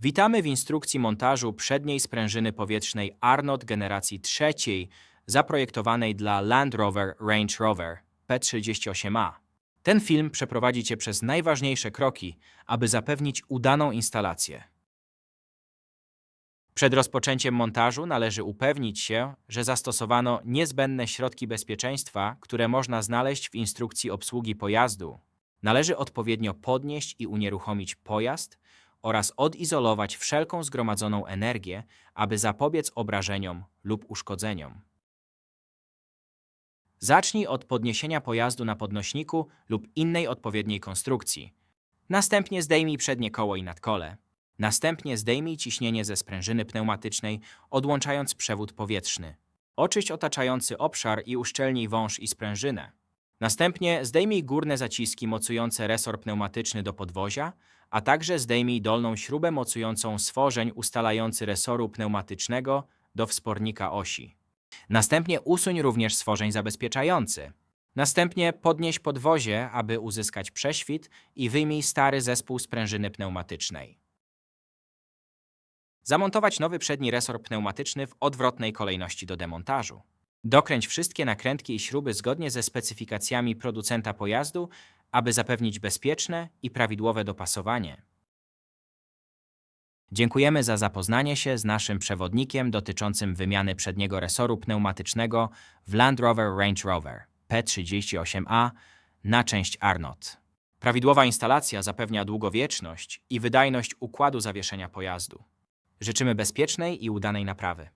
Witamy w instrukcji montażu przedniej sprężyny powietrznej Arnold generacji trzeciej, zaprojektowanej dla Land Rover Range Rover P38A. Ten film przeprowadzi Cię przez najważniejsze kroki, aby zapewnić udaną instalację. Przed rozpoczęciem montażu należy upewnić się, że zastosowano niezbędne środki bezpieczeństwa, które można znaleźć w instrukcji obsługi pojazdu. Należy odpowiednio podnieść i unieruchomić pojazd oraz odizolować wszelką zgromadzoną energię, aby zapobiec obrażeniom lub uszkodzeniom. Zacznij od podniesienia pojazdu na podnośniku lub innej odpowiedniej konstrukcji. Następnie zdejmij przednie koło i nadkole. Następnie zdejmij ciśnienie ze sprężyny pneumatycznej, odłączając przewód powietrzny. Oczyść otaczający obszar i uszczelnij wąż i sprężynę. Następnie zdejmij górne zaciski mocujące resor pneumatyczny do podwozia, a także zdejmij dolną śrubę mocującą stworzeń ustalający resoru pneumatycznego do wspornika osi. Następnie usuń również stworzeń zabezpieczający. Następnie podnieś podwozie, aby uzyskać prześwit i wyjmij stary zespół sprężyny pneumatycznej. Zamontować nowy przedni resor pneumatyczny w odwrotnej kolejności do demontażu. Dokręć wszystkie nakrętki i śruby zgodnie ze specyfikacjami producenta pojazdu, aby zapewnić bezpieczne i prawidłowe dopasowanie. Dziękujemy za zapoznanie się z naszym przewodnikiem dotyczącym wymiany przedniego resoru pneumatycznego w Land Rover Range Rover P38A na część Arnott. Prawidłowa instalacja zapewnia długowieczność i wydajność układu zawieszenia pojazdu. Życzymy bezpiecznej i udanej naprawy.